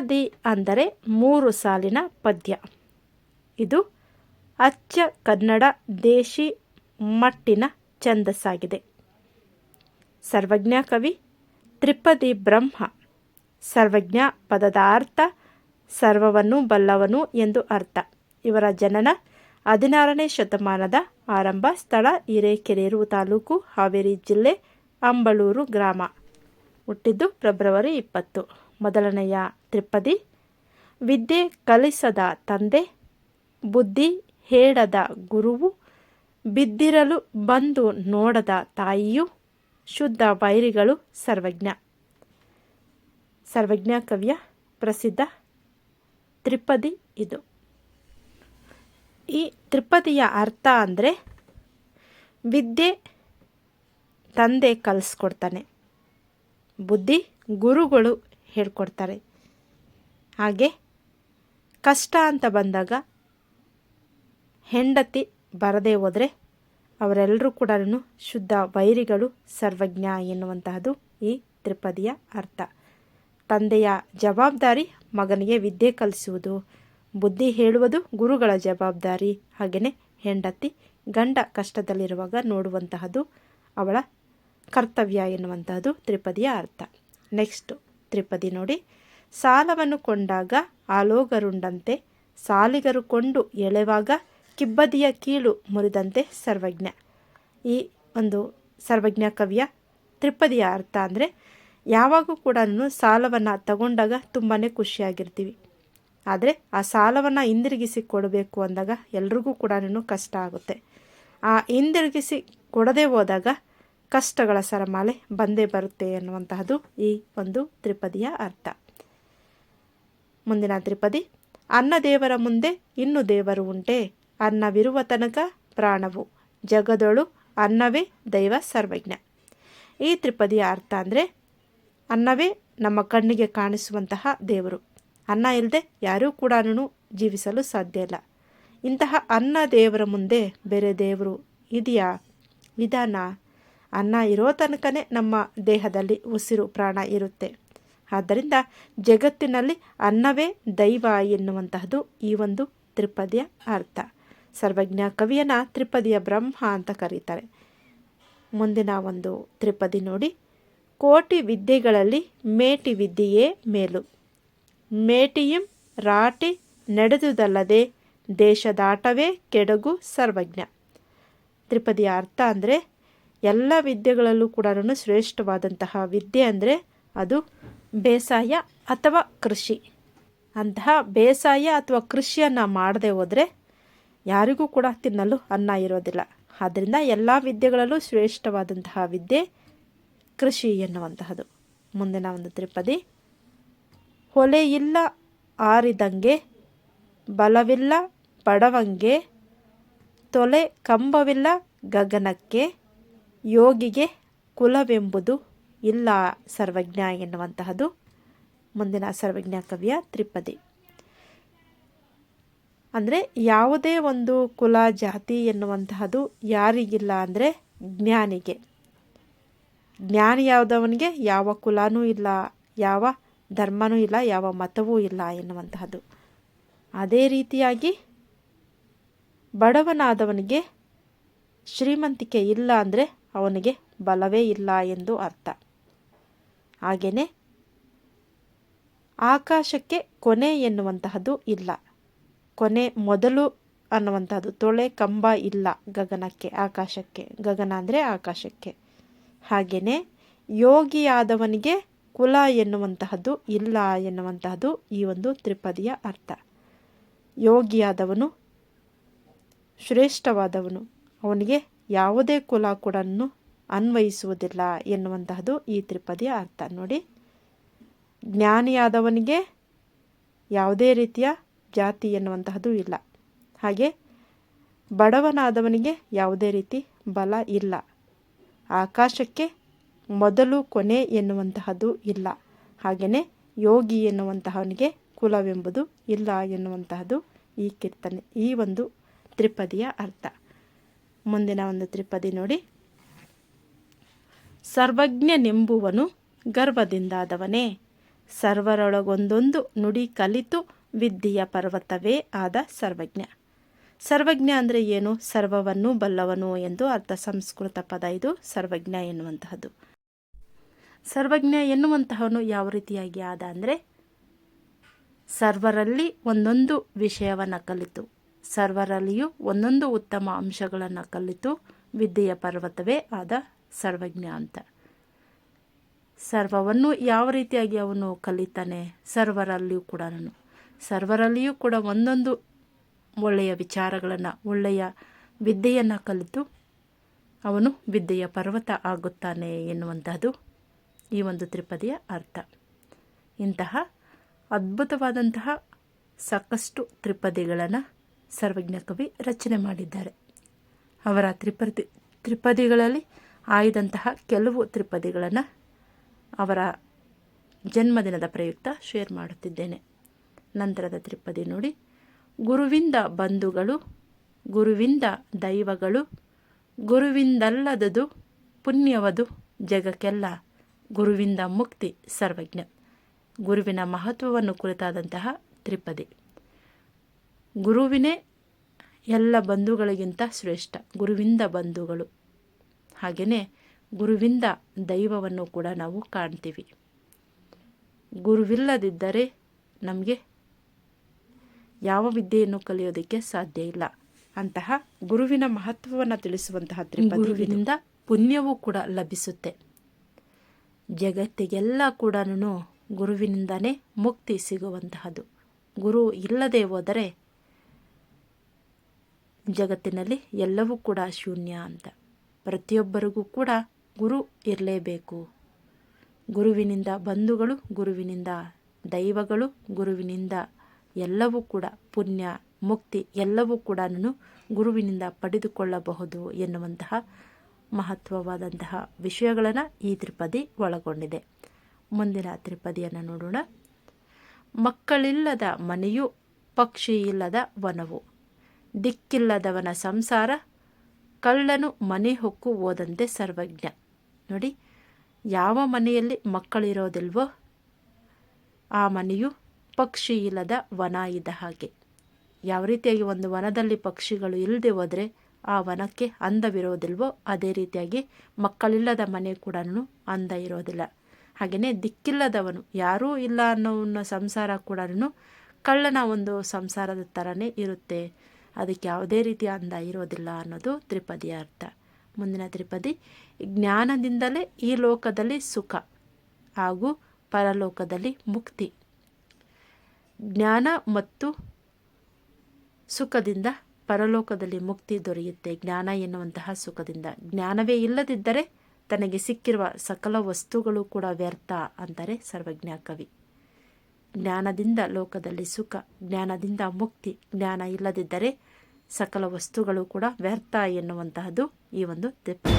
ತ್ರಿಪದಿ ಅಂದರೆ ಮೂರು ಸಾಲಿನ ಪದ್ಯ. ಇದು ಅಚ್ಚ ಕನ್ನಡ ದೇಶಿ ಮಟ್ಟಿನ ಛಂದಸ್ಸಾಗಿದೆ. ಸರ್ವಜ್ಞ ಕವಿ ತ್ರಿಪದಿ ಬ್ರಹ್ಮ. ಸರ್ವಜ್ಞ ಪದದ ಅರ್ಥ ಸರ್ವವನ್ನು ಬಲ್ಲವನು ಎಂದು ಅರ್ಥ. ಇವರ ಜನನ ಹದಿನಾರನೇ ಶತಮಾನದ ಆರಂಭ ಸ್ಥಳ ಹಿರೇಕೆರೂರು ತಾಲೂಕು ಹಾವೇರಿ ಜಿಲ್ಲೆ ಅಂಬಳೂರು ಗ್ರಾಮ. ಹುಟ್ಟಿದ್ದು ಫೆಬ್ರವರಿ ಇಪ್ಪತ್ತು. ಮೊದಲನೆಯ ತ್ರಿಪದಿ ವಿದ್ಯೆ ಕಲಿಸದ ತಂದೆ, ಬುದ್ಧಿ ಹೇಳದ ಗುರುವು, ಬಿದ್ದಿರಲು ಬಂದು ನೋಡದ ತಾಯಿಯು ಶುದ್ಧ ವೈರಿಗಳು ಸರ್ವಜ್ಞ. ಸರ್ವಜ್ಞ ಕವಿಯ ಪ್ರಸಿದ್ಧ ತ್ರಿಪದಿ ಇದು. ಈ ತ್ರಿಪದಿಯ ಅರ್ಥ ಅಂದರೆ ವಿದ್ಯೆ ತಂದೆ ಕಲಿಸ್ಕೊಡ್ತಾನೆ, ಬುದ್ಧಿ ಗುರುಗಳು ಹೇಳ್ಕೊಡ್ತಾರೆ. ಹಾಗೆ ಕಷ್ಟ ಅಂತ ಬಂದಾಗ ಹೆಂಡತಿ ಬರದೇ ಹೋದರೆ ಅವರೆಲ್ಲರೂ ಕೂಡ ಶುದ್ಧ ವೈರಿಗಳು ಸರ್ವಜ್ಞ ಎನ್ನುವಂತಹದ್ದು ಈ ತ್ರಿಪದಿಯ ಅರ್ಥ. ತಂದೆಯ ಜವಾಬ್ದಾರಿ ಮಗನಿಗೆ ವಿದ್ಯೆ ಕಲಿಸುವುದು, ಬುದ್ಧಿ ಹೇಳುವುದು ಗುರುಗಳ ಜವಾಬ್ದಾರಿ. ಹಾಗೆಯೇ ಹೆಂಡತಿ ಗಂಡ ಕಷ್ಟದಲ್ಲಿರುವಾಗ ನೋಡುವಂತಹದ್ದು ಅವಳ ಕರ್ತವ್ಯ ಎನ್ನುವಂತಹದ್ದು ತ್ರಿಪದಿಯ ಅರ್ಥ. ನೆಕ್ಸ್ಟು ತ್ರಿಪದಿ ನೋಡಿ. ಸಾಲವನ್ನು ಕೊಂಡಾಗ ಆಲೋಗರುಂಡಂತೆ, ಸಾಲಿಗರು ಕೊಂಡು ಎಳೆವಾಗ ಕಿಬ್ಬದಿಯ ಕೀಳು ಮುರಿದಂತೆ ಸರ್ವಜ್ಞ. ಈ ಒಂದು ಸರ್ವಜ್ಞ ಕವಿಯ ತ್ರಿಪದಿಯ ಅರ್ಥ ಅಂದರೆ, ಯಾವಾಗೂ ಕೂಡ ಸಾಲವನ್ನು ತಗೊಂಡಾಗ ತುಂಬಾ ಖುಷಿಯಾಗಿರ್ತೀವಿ. ಆದರೆ ಆ ಸಾಲವನ್ನು ಹಿಂದಿರುಗಿಸಿ ಕೊಡಬೇಕು ಅಂದಾಗ ಎಲ್ರಿಗೂ ಕೂಡ ಕಷ್ಟ ಆಗುತ್ತೆ. ಆ ಹಿಂದಿರುಗಿಸಿ ಕೊಡದೇ ಹೋದಾಗ ಕಷ್ಟಗಳ ಸರಮಾಲೆ ಬಂದೇ ಬರುತ್ತೆ ಎನ್ನುವಂತಹದ್ದು ಈ ಒಂದು ತ್ರಿಪದಿಯ ಅರ್ಥ. ಮುಂದಿನ ತ್ರಿಪದಿ, ಅನ್ನ ದೇವರ ಮುಂದೆ ಇನ್ನು ದೇವರು ಉಂಟೆ. ಅನ್ನವಿರುವ ತನಕ ಪ್ರಾಣವು. ಜಗದೊಳು ಅನ್ನವೇ ದೈವ ಸರ್ವಜ್ಞ. ಈ ತ್ರಿಪದಿಯ ಅರ್ಥ ಅಂದರೆ, ಅನ್ನವೇ ನಮ್ಮ ಕಣ್ಣಿಗೆ ಕಾಣಿಸುವಂತಹ ದೇವರು. ಅನ್ನ ಇಲ್ಲದೆ ಯಾರೂ ಕೂಡ ಜೀವಿಸಲು ಸಾಧ್ಯ ಇಲ್ಲ. ಇಂತಹ ಅನ್ನ ದೇವರ ಮುಂದೆ ಬೇರೆ ದೇವರು ಇದೆಯಾ? ವಿಧಾನ, ಅನ್ನ ಇರೋ ತನಕನೇ ನಮ್ಮ ದೇಹದಲ್ಲಿ ಉಸಿರು ಪ್ರಾಣ ಇರುತ್ತೆ. ಆದ್ದರಿಂದ ಜಗತ್ತಿನಲ್ಲಿ ಅನ್ನವೇ ದೈವ ಎನ್ನುವಂತಹದ್ದು ಈ ಒಂದು ತ್ರಿಪದಿಯ ಅರ್ಥ. ಸರ್ವಜ್ಞ ಕವಿಯನ್ನು ತ್ರಿಪದಿಯ ಬ್ರಹ್ಮ ಅಂತ ಕರೀತಾರೆ. ಮುಂದಿನ ಒಂದು ತ್ರಿಪದಿ ನೋಡಿ. ಕೋಟಿ ವಿದ್ಯೆಗಳಲ್ಲಿ ಮೇಟಿ ವಿದ್ಯೆಯೇ ಮೇಲು. ಮೇಟಿಯಂ ರಾಟಿ ನಡೆದುದಲ್ಲದೆ ದೇಶದಾಟವೇ ಕೆಡಗು ಸರ್ವಜ್ಞ. ತ್ರಿಪದಿಯ ಅರ್ಥ ಅಂದರೆ ಎಲ್ಲ ವಿದ್ಯೆಗಳಲ್ಲೂ ಕೂಡ ಶ್ರೇಷ್ಠವಾದಂತಹ ವಿದ್ಯೆ ಅಂದರೆ ಅದು ಬೇಸಾಯ ಅಥವಾ ಕೃಷಿ? ಅಂತಹ ಬೇಸಾಯ ಅಥವಾ ಕೃಷಿಯನ್ನು ಮಾಡದೆ ಹೋದರೆ ಯಾರಿಗೂ ಕೂಡ ತಿನ್ನಲು ಅನ್ನ ಇರೋದಿಲ್ಲ. ಆದ್ದರಿಂದ ಎಲ್ಲ ವಿದ್ಯೆಗಳಲ್ಲೂ ಶ್ರೇಷ್ಠವಾದಂತಹ ವಿದ್ಯೆ ಕೃಷಿ ಎನ್ನುವಂತಹದು. ಮುಂದಿನ ಒಂದು ತ್ರಿಪದಿ. ಹೊಲೆ ಇಲ್ಲ ಆರಿದಂಗೆ, ಬಲವಿಲ್ಲ ಬಡವಂಗೆ, ತೊಲೆ ಕಂಬವಿಲ್ಲ ಗಗನಕ್ಕೆ, ಯೋಗಿಗೆ ಕುಲವೆಂಬುದು ಇಲ್ಲ ಸರ್ವಜ್ಞ ಎನ್ನುವಂತಹದ್ದು ಮುಂದಿನ ಸರ್ವಜ್ಞ ಕವಿಯ ತ್ರಿಪದಿ. ಅಂದರೆ ಯಾವುದೇ ಒಂದು ಕುಲ, ಜಾತಿ ಎನ್ನುವಂತಹದ್ದು ಯಾರಿಗಿಲ್ಲ ಅಂದರೆ ಜ್ಞಾನಿಗೆ. ಜ್ಞಾನಿ ಯಾವುದವನಿಗೆ? ಯಾವ ಕುಲನೂ ಇಲ್ಲ, ಯಾವ ಧರ್ಮನೂ ಇಲ್ಲ, ಯಾವ ಮತವೂ ಇಲ್ಲ ಎನ್ನುವಂತಹದ್ದು ಅದೇ ರೀತಿಯಾಗಿ ಬಡವನಾದವನಿಗೆ ಶ್ರೀಮಂತಿಕೆ ಇಲ್ಲ ಅಂದರೆ ಅವನಿಗೆ ಬಲವೇ ಇಲ್ಲ ಎಂದು ಅರ್ಥ. ಹಾಗೆಯೇ ಆಕಾಶಕ್ಕೆ ಕೊನೆ ಎನ್ನುವಂತಹದ್ದು ಇಲ್ಲ. ಕೊನೆ ಮೊದಲು ಅನ್ನುವಂಥದ್ದು ತೊಳೆ, ಕಂಬ ಇಲ್ಲ ಗಗನಕ್ಕೆ, ಆಕಾಶಕ್ಕೆ. ಗಗನ ಅಂದರೆ ಆಕಾಶಕ್ಕೆ. ಹಾಗೆಯೇ ಯೋಗಿಯಾದವನಿಗೆ ಕುಲ ಎನ್ನುವಂತಹದ್ದು ಇಲ್ಲ ಎನ್ನುವಂತಹದ್ದು ಈ ಒಂದು ತ್ರಿಪದಿಯ ಅರ್ಥ. ಯೋಗಿಯಾದವನು ಶ್ರೇಷ್ಠವಾದವನು. ಅವನಿಗೆ ಯಾವುದೇ ಕುಲ ಕೂಡ ಅನ್ವಯಿಸುವುದಿಲ್ಲ ಎನ್ನುವಂತಹದ್ದು ಈ ತ್ರಿಪದಿಯ ಅರ್ಥ. ನೋಡಿ, ಜ್ಞಾನಿಯಾದವನಿಗೆ ಯಾವುದೇ ರೀತಿಯ ಜಾತಿ ಎನ್ನುವಂತಹದ್ದು ಇಲ್ಲ. ಹಾಗೆ ಬಡವನಾದವನಿಗೆ ಯಾವುದೇ ರೀತಿ ಬಲ ಇಲ್ಲ. ಆಕಾಶಕ್ಕೆ ಮೊದಲು ಕೊನೆ ಎನ್ನುವಂತಹದ್ದು ಇಲ್ಲ. ಹಾಗೆಯೇ ಯೋಗಿ ಎನ್ನುವಂತಹವನಿಗೆ ಕುಲವೆಂಬುದು ಇಲ್ಲ ಎನ್ನುವಂತಹದ್ದು ಈ ಕೀರ್ತನೆ, ಈ ಒಂದು ತ್ರಿಪದಿಯ ಅರ್ಥ. ಮುಂದಿನ ಒಂದು ತ್ರಿಪದಿ ನೋಡಿ. ಸರ್ವಜ್ಞನೆಂಬುವನು ಗರ್ವದಿಂದಾದವನೇ. ಸರ್ವರೊಳಗೊಂದೊಂದು ನುಡಿ ಕಲಿತು ವಿದ್ಯೆಯ ಪರ್ವತವೇ ಆದ ಸರ್ವಜ್ಞ. ಸರ್ವಜ್ಞ ಅಂದರೆ ಏನು? ಸರ್ವವನ್ನು ಬಲ್ಲವನು ಎಂದು ಅರ್ಥ ಸಂಸ್ಕೃತ ಪದ ಇದು, ಸರ್ವಜ್ಞ ಎನ್ನುವಂತಹದ್ದು. ಸರ್ವಜ್ಞ ಎನ್ನುವಂತಹವನು ಯಾವ ರೀತಿಯಾಗಿ ಆದ ಅಂದರೆ, ಸರ್ವರಲ್ಲಿ ಒಂದೊಂದು ವಿಷಯವನ್ನು ಕಲಿತು, ಸರ್ವರಲ್ಲಿಯೂ ಒಂದೊಂದು ಉತ್ತಮ ಅಂಶಗಳನ್ನು ಕಲಿತು ವಿದ್ಯೆಯ ಪರ್ವತವೇ ಆದ ಸರ್ವಜ್ಞ ಅಂತ. ಸರ್ವವನ್ನು ಯಾವ ರೀತಿಯಾಗಿ ಅವನು ಕಲಿತಾನೆ? ಸರ್ವರಲ್ಲಿಯೂ ಕೂಡ ಸರ್ವರಲ್ಲಿಯೂ ಕೂಡ ಒಂದೊಂದು ಒಳ್ಳೆಯ ವಿಚಾರಗಳನ್ನು, ಒಳ್ಳೆಯ ವಿದ್ಯೆಯನ್ನು ಕಲಿತು ಅವನು ವಿದ್ಯೆಯ ಪರ್ವತ ಆಗುತ್ತಾನೆ ಎನ್ನುವಂತಹದ್ದು ಈ ಒಂದು ತ್ರಿಪದಿಯ ಅರ್ಥ. ಇಂತಹ ಅದ್ಭುತವಾದಂತಹ ಸಾಕಷ್ಟು ತ್ರಿಪದಿಗಳನ್ನು ಸರ್ವಜ್ಞ ಕವಿ ರಚನೆ ಮಾಡಿದ್ದಾರೆ. ಅವರ ತ್ರಿಪದಿ, ತ್ರಿಪದಿಗಳಲ್ಲಿ ಆಯ್ದಂತಹ ಕೆಲವು ತ್ರಿಪದಿಗಳನ್ನು ಅವರ ಜನ್ಮದಿನದ ಪ್ರಯುಕ್ತ ಶೇರ್ ಮಾಡುತ್ತಿದ್ದೇನೆ. ನಂತರದ ತ್ರಿಪದಿ ನೋಡಿ. ಗುರುವಿಂದ ಬಂಧುಗಳು, ಗುರುವಿಂದ ದೈವಗಳು, ಗುರುವಿಂದಲ್ಲದದು ಪುಣ್ಯವದು ಜಗಕ್ಕೆಲ್ಲ. ಗುರುವಿಂದ ಮುಕ್ತಿ ಸರ್ವಜ್ಞ. ಗುರುವಿನ ಮಹತ್ವವನ್ನು ಕುರಿತಾದಂತಹ ತ್ರಿಪದಿ. ಗುರುವಿನೇ ಎಲ್ಲ ಬಂಧುಗಳಿಗಿಂತ ಶ್ರೇಷ್ಠ. ಗುರುವಿಂದ ಬಂಧುಗಳು. ಹಾಗೆಯೇ ಗುರುವಿಂದ ದೈವವನ್ನು ಕೂಡ ನಾವು ಕಾಣ್ತೀವಿ. ಗುರುವಿಲ್ಲದಿದ್ದರೆ ನಮಗೆ ಯಾವ ವಿದ್ಯೆಯನ್ನು ಕಲಿಯೋದಕ್ಕೆ ಸಾಧ್ಯ ಇಲ್ಲ. ಅಂತಹ ಗುರುವಿನ ಮಹತ್ವವನ್ನು ತಿಳಿಸುವಂತಹ ಗುರುವಿನಿಂದ ಪುಣ್ಯವೂ ಕೂಡ ಲಭಿಸುತ್ತೆ. ಜಗತ್ತಿಗೆಲ್ಲ ಕೂಡ ಗುರುವಿನಿಂದನೇ ಮುಕ್ತಿ ಸಿಗುವಂತಹದ್ದು ಗುರು ಇಲ್ಲದೆ ಹೋದರೆ ಜಗತ್ತಿನಲ್ಲಿ ಎಲ್ಲವೂ ಕೂಡ ಶೂನ್ಯ ಅಂತ. ಪ್ರತಿಯೊಬ್ಬರಿಗೂ ಕೂಡ ಗುರು ಇರಲೇಬೇಕು. ಗುರುವಿನಿಂದ ಬಂಧುಗಳು, ಗುರುವಿನಿಂದ ದೈವಗಳು, ಗುರುವಿನಿಂದ ಎಲ್ಲವೂ ಕೂಡ ಪುಣ್ಯ, ಮುಕ್ತಿ ಎಲ್ಲವೂ ಕೂಡ ಗುರುವಿನಿಂದ ಪಡೆದುಕೊಳ್ಳಬಹುದು ಎನ್ನುವಂತಹ ಮಹತ್ವವಾದಂತಹ ವಿಷಯಗಳನ್ನು ಈ ತ್ರಿಪದಿ ಒಳಗೊಂಡಿದೆ. ಮುಂದಿನ ತ್ರಿಪದಿಯನ್ನು ನೋಡೋಣ. ಮಕ್ಕಳಿಲ್ಲದ ಮನೆಯು ಪಕ್ಷಿ ಇಲ್ಲದ ವನವು. ದಿಕ್ಕಿಲ್ಲದವನ ಸಂಸಾರ ಕಳ್ಳನು ಮನೆ ಹೊಕ್ಕು ಓದಂತೆ ಸರ್ವಜ್ಞ. ನೋಡಿ, ಯಾವ ಮನೆಯಲ್ಲಿ ಮಕ್ಕಳಿರೋದಿಲ್ವೋ ಆ ಮನೆಯು ಪಕ್ಷಿ ಇಲ್ಲದ ವನ ಇದ್ದ ಹಾಗೆ. ಯಾವ ರೀತಿಯಾಗಿ ಒಂದು ವನದಲ್ಲಿ ಪಕ್ಷಿಗಳು ಇಲ್ಲದೆ ಹೋದರೆ ಆ ವನಕ್ಕೆ ಅಂದವಿರೋದಿಲ್ವೋ, ಅದೇ ರೀತಿಯಾಗಿ ಮಕ್ಕಳಿಲ್ಲದ ಮನೆ ಕೂಡ ಅಂದ ಇರೋದಿಲ್ಲ. ಹಾಗೆಯೇ ದಿಕ್ಕಿಲ್ಲದವನು, ಯಾರೂ ಇಲ್ಲ ಅನ್ನೋ ಸಂಸಾರ ಕೂಡ ಕಳ್ಳನ ಒಂದು ಸಂಸಾರದ ಥರನೇ ಇರುತ್ತೆ. ಅದಕ್ಕೆ ಯಾವುದೇ ರೀತಿಯ ಅಂದ ಇರೋದಿಲ್ಲ ಅನ್ನೋದು ತ್ರಿಪದಿಯ ಅರ್ಥ. ಮುಂದಿನ ತ್ರಿಪದಿ, ಜ್ಞಾನದಿಂದಲೇ ಈ ಲೋಕದಲ್ಲಿ ಸುಖ ಹಾಗೂ ಪರಲೋಕದಲ್ಲಿ ಮುಕ್ತಿ. ಜ್ಞಾನ ಮತ್ತು ಸುಖದಿಂದ ಪರಲೋಕದಲ್ಲಿ ಮುಕ್ತಿ ದೊರೆಯುತ್ತೆ. ಜ್ಞಾನ ಎನ್ನುವಂತಹ ಸುಖದಿಂದ. ಜ್ಞಾನವೇ ಇಲ್ಲದಿದ್ದರೆ ತನಗೆ ಸಿಕ್ಕಿರುವ ಸಕಲ ವಸ್ತುಗಳು ಕೂಡ ವ್ಯರ್ಥ ಅಂತಾರೆ ಸರ್ವಜ್ಞ ಕವಿ. ಜ್ಞಾನದಿಂದ ಲೋಕದಲ್ಲಿ ಸುಖ, ಜ್ಞಾನದಿಂದ ಮುಕ್ತಿ, ಜ್ಞಾನ ಇಲ್ಲದಿದ್ದರೆ ಸಕಲ ವಸ್ತುಗಳು ಕೂಡ ವ್ಯರ್ಥ ಎನ್ನುವಂತಹದ್ದು ಈ ಒಂದು ತಿಪ್ಪಿ.